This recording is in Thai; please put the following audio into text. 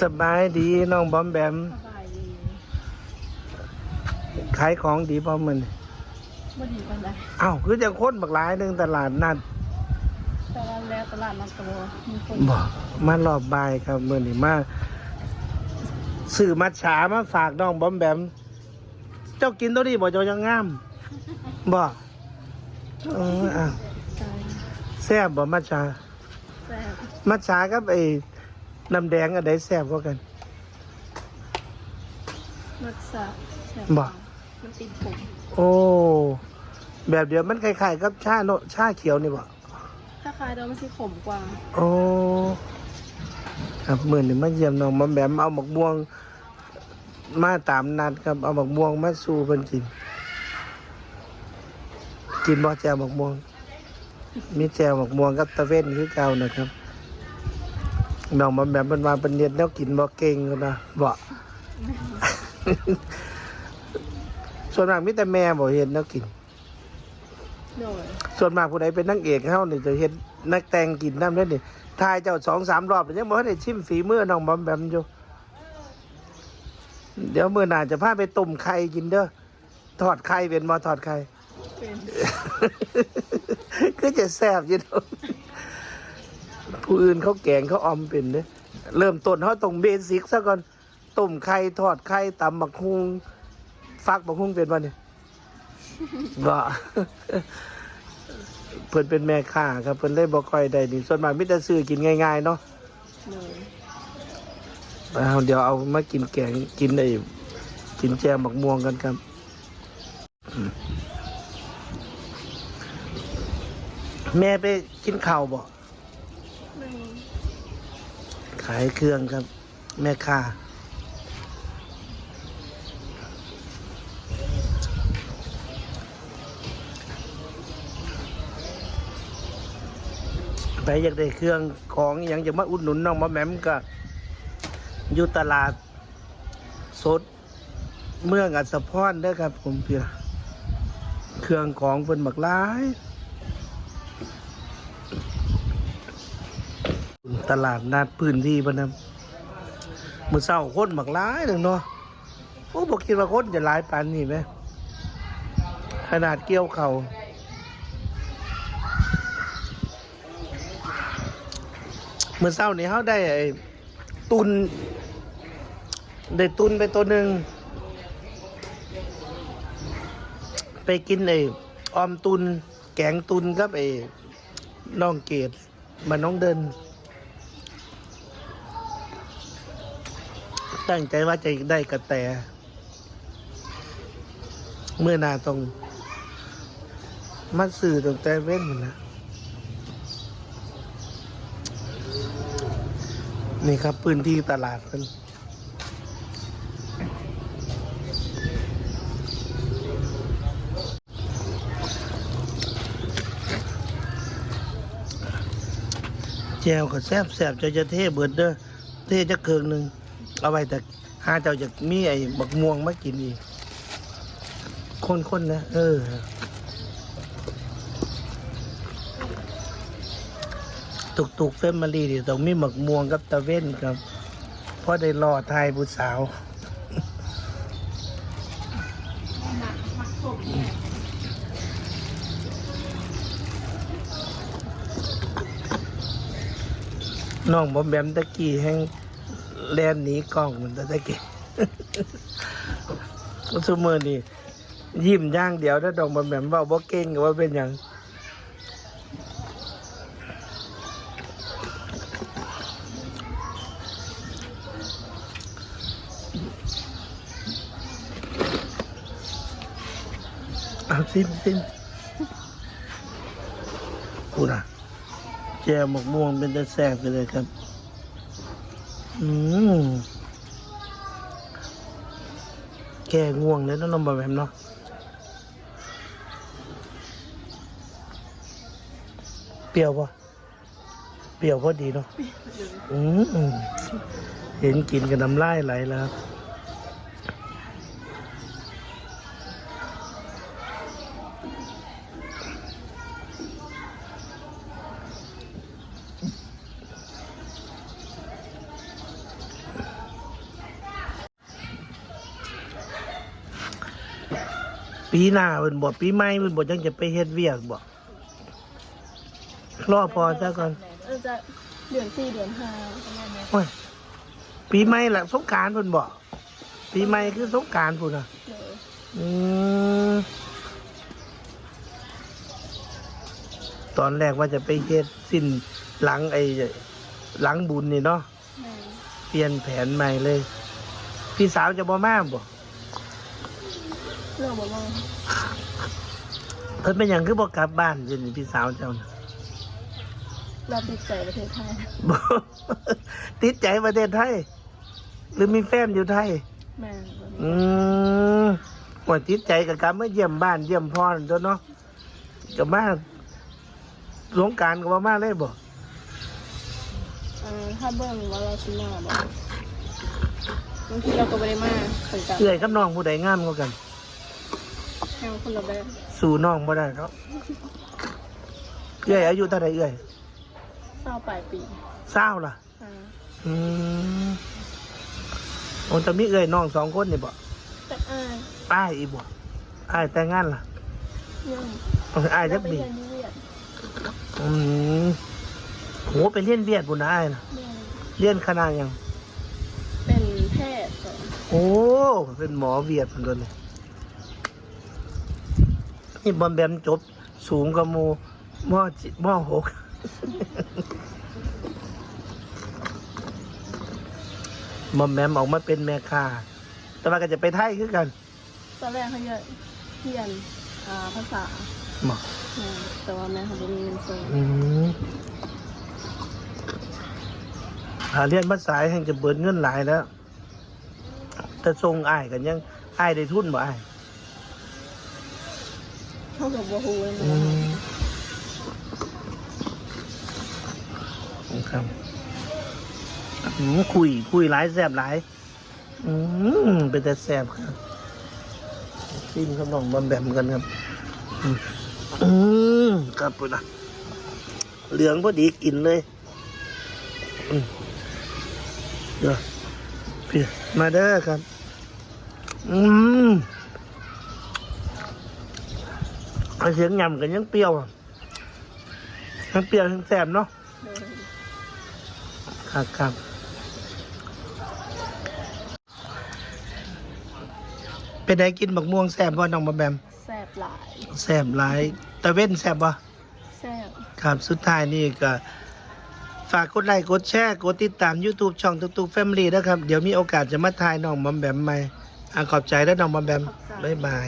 สบายดีน้องบอมแบมสบายดีขายของดีพอมันบ่ดีปานใดอ้าวคือจะค้นบักหลายหนึงตลาดนัดแต่ว่าแล้วตลาดนัดตัวมีคนบอกมารอบบ่ายครับมื่อนี้มาสื่อมัดฉามาฝากน้องบอมแบม เจ้ากินตัวนี้บอกเจ้ายังงามบอกเอออ้าวใช่แซ่บบ่มัดฉาแซ่บมัดฉากับไอ้ น้ำแดงอันใดแซ่บกว่ากันรสชาติแซ่บบ่ มันติดผมโอ้ แบบเดียวมันคล้ายๆกับชาโนชาเขียวนี่บ่ถ้าคล้ายๆเดิมมันสิขมกว่า โอ้ครับมื่อนี้มาเยี่ยมน้องบอมแบมเอาหมกม่วง มาตามนัดครับ เอาหมกม่วงมาสู่เพิ่นกิน กินบ่แจวหมกม่วง มีแจวหมกม่วงกับตะเว้นคือเก่านะครับ น้องบอมแบมเพิ่นว่าเพิ่นเรียนแล้วกินบ่เก่งกันนะบ่ส่วนมากมีแต่แม่บ่เฮ็ดแนวกิน โดยส่วนมากผู้ใดเป็นนางเอกเฮานี่จะเห็นนักแต่งกินน้ำเด้อนี่ทายเจ้าสองสามรอบแล้วยังบ่ทันได้ชิมฝีมือน้องบอมแบมอยู่ เดี๋ยวมื้อหน้าจะพาไปต้มไข่กินเด้อทอดไข่เป็นบ่ทอดไข่เป็น คือจะแซ่บอยู่เด้อ ผู้อื่นเขาแกงเขาออมเป็นเด้อเริ่มต้นเขาต้องเบสิกซะก่อนต้มไข่ทอดไข่ตำบักฮุงฟักบักฮุงเป็นบ่เนี่ยบ่เพิ่นเป็นแม่ค้าครับเพิ่นเลยบ่ค่อยได้นี่ส่วนมากมีแต่ซื้อกินง่ายๆเนาะโดยเอาเดี๋ยวเอามากินแกงกินไอ้กินแจมบักม่วงกันครับอืมแม่ไปกินข้าวบ่หนึ่ง ขายเครื่องครับ แม่ค้าไปอยากได้เครื่องของอย่างจะมาอุดหนุนน้องมาแหมมก็อยู่ตลาด สด เมืองอัศพรเด้อครับ ผมเพียเครื่องของเพิ่นบักหลาย ตลาดนัดพื้นที่พะนะมือเศร้าคนบักหลายหนึ่งเนาะโอ้บอกคิดว่าคนจะหลายปานนี่ไหม ขนาดเกี่ยวเขามือเศร้านี่เขาได้ไอ้ตุน ได้ตุนไปตัวหนึ่ง ไปกินไอ้ออมตุน แกงตุนกับไอ้น้องเกดมันน้องเดิน ตั้งใจว่าจะได้กระแต เมื่อนาตรงมาสื่อตรงแต่เว้นมันนะนี่ครับพื้นที่ตลาดกันแจวก็แซบแซบจะจะเทเบิดเด้อเทจะเคืองหนึ่ง เอาไว้แต่หาเจ้าจะมีไอ้บักม่วงมากินอีกคนๆนะ เออตุกตุกเฟมิลี่ดิต้องมีหมักม่วงกับตะเว้นครับเพราะได้รอทายผู้สาวน้องบอมแบมตะกี้แห้ง แลนหนีกล้องเหมือนตะกี้สมือนี่ยิ้มย่างเดียวถ้าดองบอมแบมว่าบ่เก่งก็ว่าเป็นหยังเอาสิ้นสิ้นกูนะแจวหมกม่วงเป็นแต่แซ่บไปเลยครับ อืมแก้ง่วงเลยต้องนมแบบเนาะเปรี้ยวปะเปรี้ยวพอดีเนาะอืมเห็นกินกับน้ำลายไหลแล้วครับ ปีหน้าเพิ่นบ่ปีใหม่เพิ่นบ่จังจะไปเฮ็ดเวียกบ่รอพอซะก่อนเออจะเดือนสี่เดือนห้าประมาณเนี้ยโอ้ยปีใหม่ละสงกรารเพิ่นบ่ปีใหม่คือสงกรารพุ่นน่ะเลยอืมตอนแรกว่าจะไปเฮ็ดสิ้นหลังไอ้หลังบุญนี่เนาะแม่เปลี่ยนแผนใหม่เลย พี่สาวจะบ่มาบ่ เรื่องบอกว่าเพิ่นเป็นหยังคือบ่กลับบ้านเดี๋ยวนี้พี่สาวเจ้าน่ะ เราติดใจประเทศไทยบ่ติดใจประเทศไทย หรือมีแฟนอยู่ไทย แม่อืมว่าติดใจกับการมาเยี่ยมบ้านเยี่ยมพ่อนั่นตัวเนาะก็มาสงกรารก็บ่มาเลยบ่เออถ้าเบิ่งว่าเราชิมาบอกบางทีเราก็ไม่ได้มาเหมือนกันเอื้อยกับน้องผู้ใดงามกว่ากัน แค่คนละแบบสู่น้องบ่ได้เนาะเอื้อยอายุเท่าไหร่เอื้อยเศร้าปลายปีเศร้าล่ะ อ่าอืมโอ้จะมีเอื้อยน้องสองคนนี่บ่แต่อ่าอ้ายอีกบ่อ้ายแต่งงานล่ะยังอ้ายจักไปปีเรียนนิเวศอืมโหไปเรียนเวียดบุญนะอ้ายนะแม่เรียนคณะหยัง เป็นแพทย์ก่อนโอ้ เป็นหมอเวียดคนตัวนี้ นี่บอมแบมจบ สูงกว่าหมูมอจิมอหกบอมแบมออกมาเป็นแม่ค้าแต่ว่าก็จะไปไทยคือกัน ตอนแรกเขาจะเรียนอ่าภาษาหมอแม่แต่ว่าแม่เขาไม่มีเงินซื้ออืมหาเรียนภาษาแห่งจะเบิดเงินหลายแล้ว แต่ทรงอ้ายกันยังอ้ายได้ทุนบ่อ้าย เท่ากับบัวฮูเลยอืนะมครับอืมคุย คุยหลายแสบหลาย อืมเป็นแต่แสบครับซิมครับน้องบอมแบมกันครับ อืมอืมครับปุ่นนะเหลืองพอดีกินเลยอืมเดี๋ยวมาเด้อครับ อืม เอาเสียงยำกันยังเปรี้ยวอะทั้งเปรี้ยวทั้งแสบเนาะเลยครับครับเป็นไดกินบักม่วงแสบบ่น้องบอมแบมแซ่บหลายแสบหลายตะเว้นแสบบ่แซ่บครับสุดท้ายนี่ก็ฝากกดไลค์กดแชร์กดติดตาม YouTube ช่องตุกตุกแฟมิลี่นะครับ เดี๋ยวมีโอกาสจะมาถ่ายน้องบอมแบมใหม่อะขอบใจแล้วน้องบอมแบมบ๊ายบาย